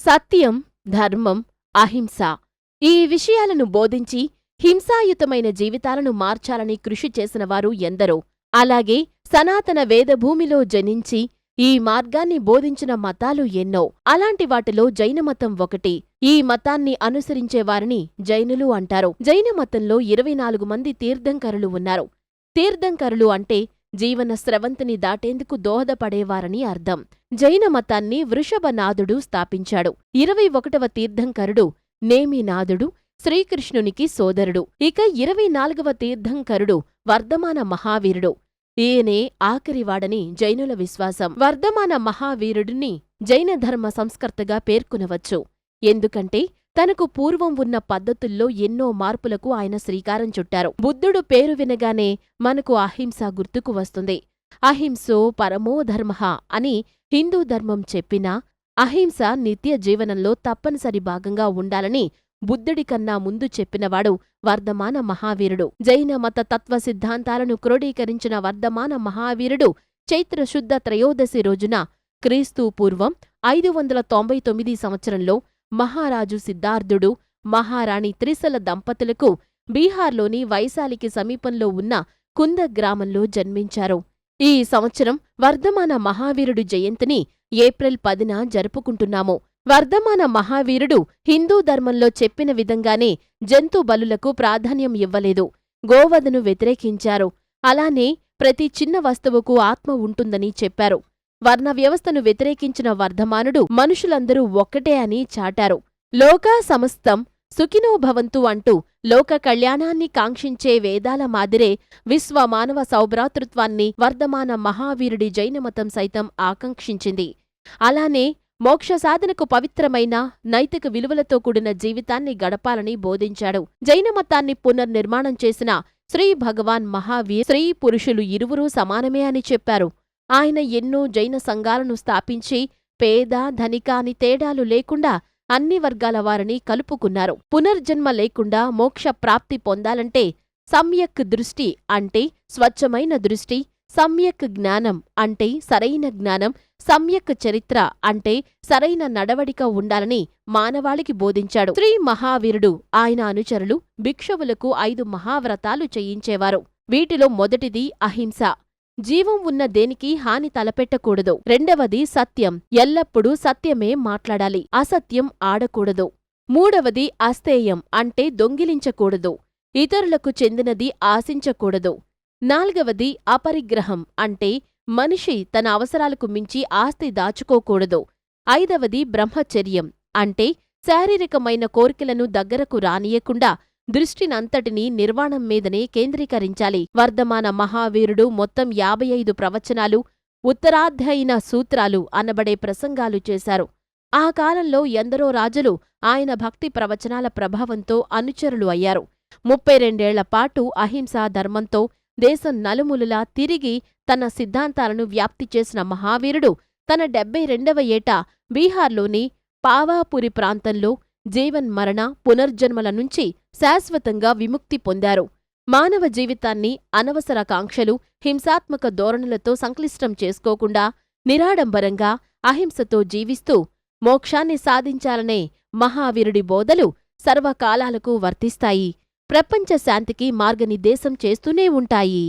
సత్యం ధర్మం అహింస. ఈ విషయాలను బోధించి హింసాయుతమైన జీవితాలను మార్చాలని కృషి చేసినవారు ఎందరో. అలాగే సనాతన వేదభూమిలో జనించి ఈ మార్గాన్ని బోధించిన మతాలు ఎన్నో. అలాంటి వాటిలో జైనమతం ఒకటి. ఈ మతాన్ని అనుసరించే వారిని జైనులు అంటారు. జైన మతంలో ఇరవై నాలుగు మంది తీర్థంకరులు ఉన్నారు. తీర్థంకరులు అంటే జీవన స్రవంతిని దాటేందుకు దోహదపడేవారని అర్థం. జైన మతాన్ని వృషభనాథుడు స్థాపించాడు. ఇరవై ఒకటవ తీర్థంకరుడు నేమినాథుడు శ్రీకృష్ణునికి సోదరుడు. ఇక ఇరవై నాలుగవ తీర్థంకరుడు వర్ధమాన మహావీరుడు. ఈయనే ఆఖరివాడని జైనుల విశ్వాసం. వర్ధమాన మహావీరుడిని జైన ధర్మ సంస్కర్తగా పేర్కొనవచ్చు. ఎందుకంటే తనకు పూర్వం ఉన్న పద్ధతుల్లో ఎన్నో మార్పులకు ఆయన శ్రీకారం చుట్టారు. బుద్ధుడు పేరు వినగానే మనకు అహింస గుర్తుకు వస్తుంది. అహింసో పరమో ధర్మ అని హిందూ ధర్మం చెప్పినా అహింస నిత్య జీవనంలో తప్పనిసరి భాగంగా ఉండాలని బుద్ధుడి కన్నా ముందు చెప్పినవాడు వర్ధమాన మహావీరుడు. జైన మత తత్వ సిద్ధాంతాలను క్రోడీకరించిన వర్ధమాన మహావీరుడు చైత్రశుద్ధ త్రయోదశి రోజున క్రీస్తు పూర్వం ఐదు వందల తొంభై తొమ్మిది సంవత్సరంలో మహారాజు సిద్ధార్థుడు మహారాణి త్రిశల దంపతులకు బీహార్లోని వైశాలికి సమీపంలో ఉన్న కుంద గ్రామంలో జన్మించారు. ఈ సంవత్సరం వర్ధమాన మహావీరుడు జయంతిని ఏప్రిల్ పదిన జరుపుకుంటున్నాము. వర్ధమాన మహావీరుడు హిందూ ధర్మంలో చెప్పిన విధంగానే జంతు బలులకు ప్రాధాన్యం ఇవ్వలేదు. గోవధను వ్యతిరేకించారు. అలానే ప్రతి చిన్న వస్తువుకు ఆత్మ ఉంటుందని చెప్పారు. వర్ణ వ్యవస్థను వ్యతిరేకించిన వర్ధమానుడు మనుషులందరూ ఒక్కటే అని చాటారు. లోకా సమస్తం సుఖినో భవంతు అంటూ లోక కళ్యాణాన్ని కాంక్షించే వేదాల మాదిరే విశ్వ మానవ సౌభ్రాతృత్వాన్ని వర్ధమాన మహావీరుడి జైనమతం సైతం ఆకాంక్షించింది. అలానే మోక్ష సాధనకు పవిత్రమైన నైతిక విలువలతో కూడిన జీవితాన్ని గడపాలని బోధించాడు. జైనమతాన్ని పునర్నిర్మాణం చేసిన శ్రీ భగవాన్ మహావీర్ స్త్రీ పురుషులు ఇరువురూ సమానమే అని చెప్పారు. ఆయన ఎన్నో జైన సంఘాలను స్థాపించి పేద ధనిక అని తేడాలు లేకుండా అన్ని వర్గాల వారిని కలుపుకున్నారు. పునర్జన్మ లేకుండా మోక్ష ప్రాప్తి పొందాలంటే సమ్యక్ దృష్టి అంటే స్వచ్ఛమైన దృష్టి సమ్యక్ జ్ఞానం అంటే సరైన జ్ఞానం సమ్యక్ చరిత్ర అంటే సరైన నడవడిక ఉండాలని మానవాళికి బోధించాడు. శ్రీ మహావీరుడు ఆయన అనుచరులు భిక్షువులకు ఐదు మహావ్రతాలు చేయించేవారు. వీటిలో మొదటిది అహింస. జీవం ఉన్న దేనికి హాని తలపెట్టకూడదు. రెండవది సత్యం. ఎల్లప్పుడూ సత్యమే మాట్లాడాలి. అసత్యం ఆడకూడదు. మూడవది అస్థేయం అంటే దొంగిలించకూడదు. ఇతరులకు చెందినది ఆశించకూడదు. నాల్గవది అపరిగ్రహం అంటే మనిషి తన అవసరాలకు మించి ఆస్తి దాచుకోకూడదు. ఐదవది బ్రహ్మచర్యం అంటే శారీరకమైన కోరికలను దగ్గరకు రానియకుండా దృష్టినంతటినీ నిర్వాణం మీదనే కేంద్రీకరించాలి. వర్ధమాన మహావీరుడు మొత్తం యాభై ఐదు ప్రవచనాలు ఉత్తరాధ్యయన సూత్రాలు అనబడే ప్రసంగాలు చేశారు. ఆ కాలంలో ఎందరో రాజులు ఆయన భక్తి ప్రవచనాల ప్రభావంతో అనుచరులు అయ్యారు. ముప్పై రెండేళ్ళ పాటు అహింసా ధర్మంతో దేశం నలుములులా తిరిగి తన సిద్ధాంతాలను వ్యాప్తి చేసిన మహావీరుడు తన డెబ్బై రెండవ ఏట బీహార్లోని పావాపురి ప్రాంతంలో జీవన్ మరణ పునర్జన్మల నుంచి శాశ్వతంగా విముక్తి పొందారు. మానవ జీవితాన్ని అనవసర కాంక్షలు హింసాత్మక ధోరణులతో సంక్లిష్టం చేసుకోకుండా నిరాడంబరంగా అహింసతో జీవిస్తూ మోక్షాన్ని సాధించాలనే మహావీరుడి బోధలు సర్వకాలాలకు వర్తిస్తాయి. ప్రపంచ శాంతికి మార్గనిర్దేశం చేస్తూనే ఉంటాయి.